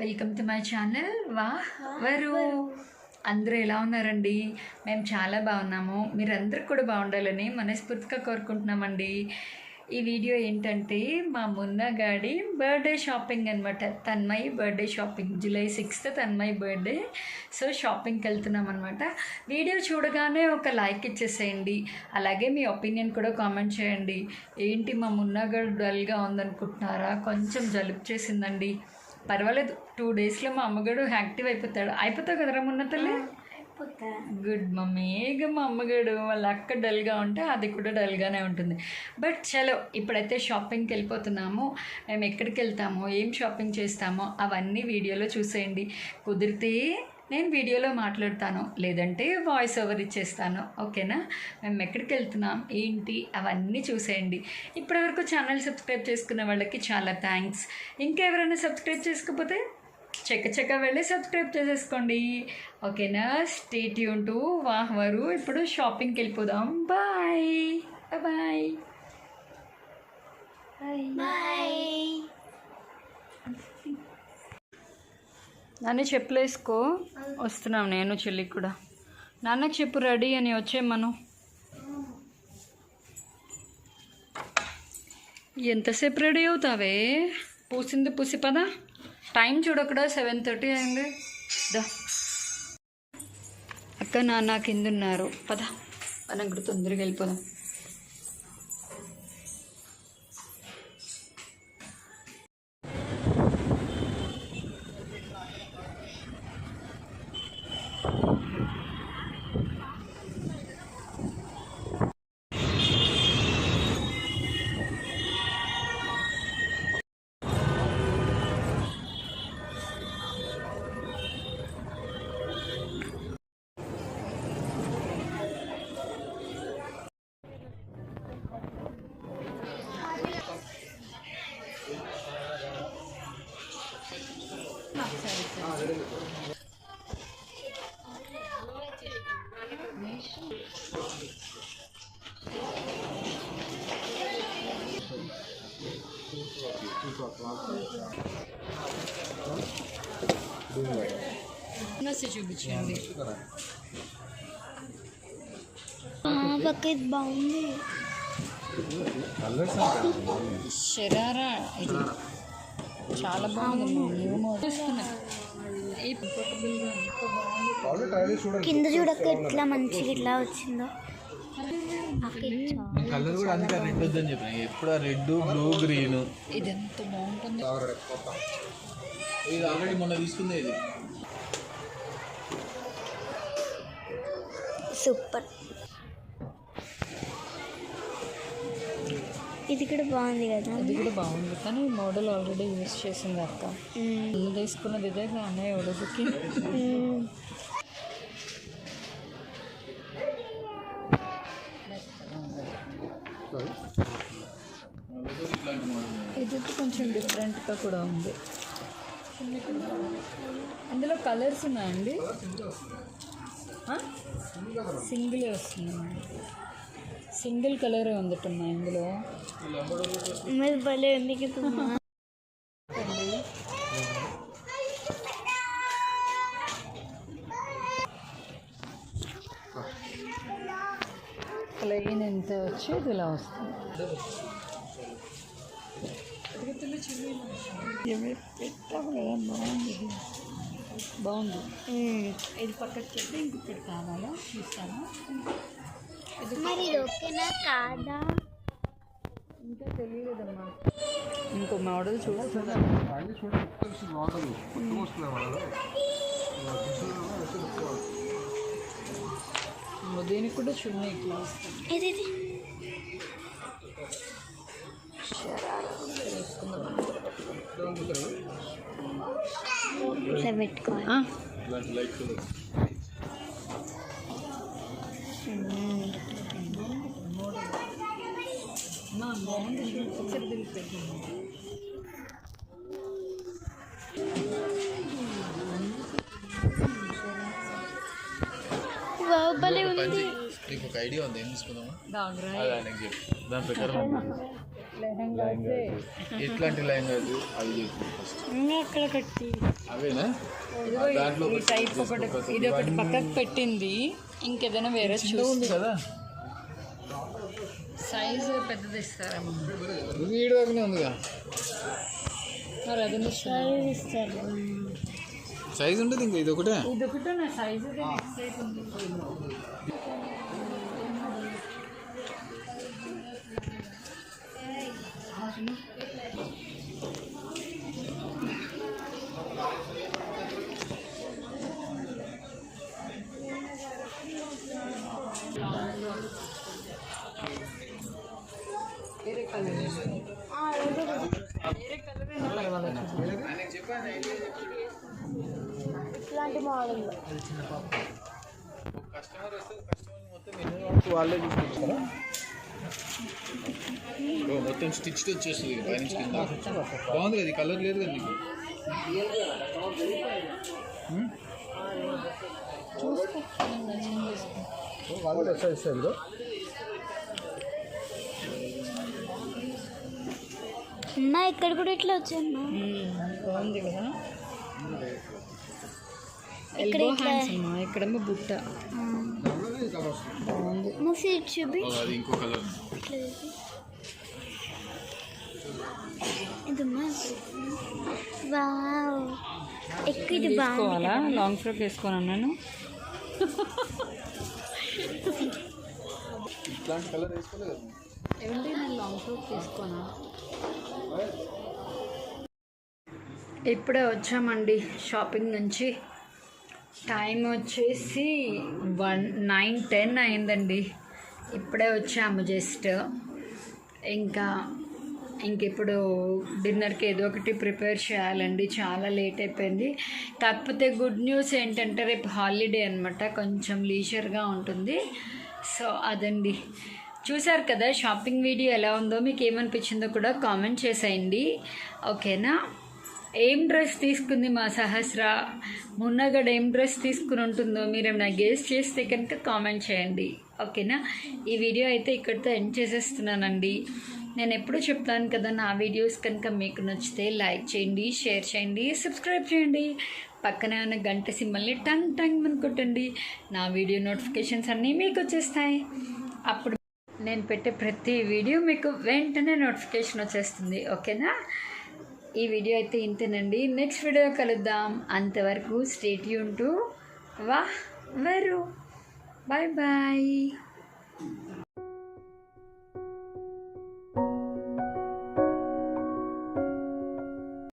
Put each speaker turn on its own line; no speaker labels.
Welcome to my channel వా వరు అందరూ ఎలా ఉన్నారండి? మేము చాలా బాగున్నాము. మీరందరూ కూడా బాగుండాలని మనస్ఫూర్తిగా కోరుకుంటున్నామండి. ఈ వీడియో ఏంటంటే మా మున్నగాడి బర్త్డే షాపింగ్ అనమాట Tanmay birthday shopping. July sixth Tanmay birthday. So షాపింగ్కి వెళ్తున్నాం అనమాట వీడియో చూడగానే ఒక లైక్ ఇచ్చేసేయండి. అలాగే మీ ఒపీనియన్ కూడా కామెంట్ చేయండి. ఏంటి మా మున్నగాడు డల్గా ఉందనుకుంటున్నారా? కొంచెం జలుబు చేసిందండి. పర్వాలేదు. టూ డేస్లో మా అమ్మగాడు యాక్టివ్ అయిపోతాడు. అయిపోతావు కదరా మొన్న తల్లి? Good mummy. ఇక మా అమ్మగాడు వాళ్ళ అక్క డల్గా ఉంటే అది కూడా డల్గానే ఉంటుంది. బట్ చలో ఇప్పుడైతే షాపింగ్కి వెళ్ళిపోతున్నాము. మేము ఎక్కడికి వెళ్తామో? ఏం షాపింగ్ చేస్తామో? అవన్నీ వీడియోలో చూసేయండి. కుదిరితే నేను వీడియోలో మాట్లాడతాను. లేదంటే వాయిస్ ఓవర్ ఇచ్చేస్తాను. ఓకేనా? మేము ఎక్కడికి వెళ్తున్నాం? ఏంటి? అవన్నీ చూసేయండి. ఇప్పటివరకు ఛానల్ సబ్స్క్రైబ్ చేసుకున్న వాళ్ళకి చాలా థ్యాంక్స్ ఇంకా ఎవరైనా సబ్స్క్రైబ్ చేసుకోకపోతే చెక్క చెక్క వెళ్ళి సబ్స్క్రైబ్ చేసేసుకోండి. ఓకేనా? స్టే ట్యూన్ టు వాహ్వరు. ఇప్పుడు షాపింగ్కి వెళ్ళిపోదాం. బాయ్ బాయ్ నాన్న చెప్పులు వేసుకో. వస్తున్నాం నేను చెల్లికి కూడా. నాన్న చెప్పు రెడీ అని వచ్చే మనం. ఎంతసేపు రెడీ అవుతావే? పూసింది పూసి పదా. టైం చూడకడా? సెవెన్ థర్టీ అయింది. దా. అక్క నాన్న కింద ఉన్నారు. పద. మనం కూడా తొందరగా వెళ్ళిపోదాం. నచ్చి చూపించండి
బాగుంది.
శరారా ఇది. చాలా బాగుంది.
కింద చూడక ఎట్లా మంచిగా ఇట్లా వచ్చిందో.
కలర్ కూడా అందుకే రెడ్ వద్దని చెప్పిన. ఎప్పుడు రెడ్ బ్లూ గ్రీన్
ఇది ఎంత బాగుంటుంది.
ఇది ఆల్రెడీ మొన్న తీసుకుందే ఇది.
సూపర్. ఇది కూడా బాగుంది కదా?
అది కూడా బాగుంది. కానీ ఈ మోడల్ ఆల్రెడీ యూస్ చేసింది అక్క. తీసుకున్నది ఇదే కానీ ఉడదుకి
మ్మ్.
ఇది కొంచెం డిఫరెంట్గా కూడా ఉంది. ఇందులో కలర్స్ ఉన్నాయండి. సింగిల్ వస్తుంది సింగిల్ కలరే ఉందటమ్మా ఇందులో.
భలే ఉంది కదా
ప్లెయిన్ ఎంత వచ్చి ఇది ఇలా వస్తుంది. పెట్టాము కదా బాగుంది. బాగుంది. ఇది పక్కకి చెప్తే ఇంకొకటి కావాలా? చూస్తాను
మరి ఇది ఓకేనా కాదా?
ఇంకా తెలియలేదమ్మా. ఇంకో మోడల్ చూడాలి. దీనికి కూడా చున్నీ ఇట్లా వస్తుంది
ఇది? ఇది ఇట్లా పెట్టుకోవాలి. భలే ఉంది.
ఒక ఐడియా ఉంది ఏం తీసుకుందామా? చెప్పు. దాని ప్రకారం ఎట్లాంటి అవి చెప్పు
అన్నీ ఎక్కడ కట్టి.
అవేనా? దాంట్లో
ఈ టైప్ ఒకటి ఇది ఒకటి పక్కకు పెట్టింది. ఇంకేదైనా వేరే
ఉంది కదా.
సైజు పెద్దది ఇస్తారేమో.
వీడియోగానే ఉందిగా.
మరి అది
సైజ్ ఇస్తారు.
సైజ్ ఉంటుంది ఇంకా ఇది ఒకటే?
ఇది ఒకటే నా సైజు నెక్స్ట్ సైజ్ ఉంది
ఇట్లాంటి మోడల్
కస్టమర్ వస్తే కస్టమర్ మొత్తం వాళ్ళే చూసుకుంటారా మొత్తం స్టిచ్డ్ వచ్చేస్తుంది పై నుంచి కింద. బాగుంది కదా కలర్ లేదు కదా నీకు? వాళ్ళే వస్తాయి
అన్నా ఇక్కడ కూడా ఇట్లా వచ్చాను
బాగుంది కదా.
ఇక్కడ
ఎల్బో
ఇట్లా-
హ్యాండ్స్ అమ్మా ఇక్కడేమో బుట్ట. బాగుంది.
మా చూపి. ఇదమ్మా. వావ్. ఎక్కువ ఇది బాగుంది
వేసుకోవాలా లాంగ్ ఫ్రాక్ వేసుకోను అన్నాను
ఇట్లాంటి కలర్ వేసుకోలేదు
ఏమంటే నేను లాంగ్ ఫ్రాక్ తీసుకోనా ఇప్పుడే వచ్చామండి షాపింగ్ నుంచి. టైం వచ్చేసి వన్ నైన్ టెన్ అయిందండి. ఇప్పుడే వచ్చాము జస్ట్. ఇంకా ఇంక ఇప్పుడు డిన్నర్కి ఏదో ఒకటి ప్రిపేర్ చేయాలండి. చాలా లేట్ అయిపోయింది. కాకపోతే గుడ్ న్యూస్ ఏంటంటే రేపు హాలిడే అనమాట కొంచెం లీజర్గా ఉంటుంది. సో అదండి. చూసారు కదా షాపింగ్ వీడియో ఎలా ఉందో? మీకు ఏమనిపించిందో కూడా కామెంట్ చేసేయండి. ఓకేనా? ఏం డ్రెస్ తీసుకుంది మా సహస్ర? మున్నగడ ఏం డ్రెస్ తీసుకుని ఉంటుందో మీరు ఏమైనా గేస్ చేస్తే కనుక కామెంట్ చేయండి. ఓకేనా? ఈ వీడియో అయితే ఇక్కడితో ఎండ్ చేసేస్తున్నానండి. నేను ఎప్పుడూ చెప్తాను కదా నా వీడియోస్ కనుక మీకు నచ్చితే లైక్ చేయండి షేర్ చేయండి సబ్స్క్రైబ్ చేయండి. పక్కనే ఉన్న గంట సింబల్ని టంగ్ టంగ్ అనుకుంటండి నా వీడియో నోటిఫికేషన్స్ అన్నీ మీకు వచ్చేస్తాయి. అప్పుడు నేను పెట్టే ప్రతి వీడియో మీకు వెంటనే నోటిఫికేషన్ వచ్చేస్తుంది. ఓకేనా? ఈ వీడియో అయితే ఇంతేనండి. నెక్స్ట్ వీడియో కలుద్దాం. అంతవరకు స్టేట్ యూన్ టు వాహ్ వెరు. Bye bye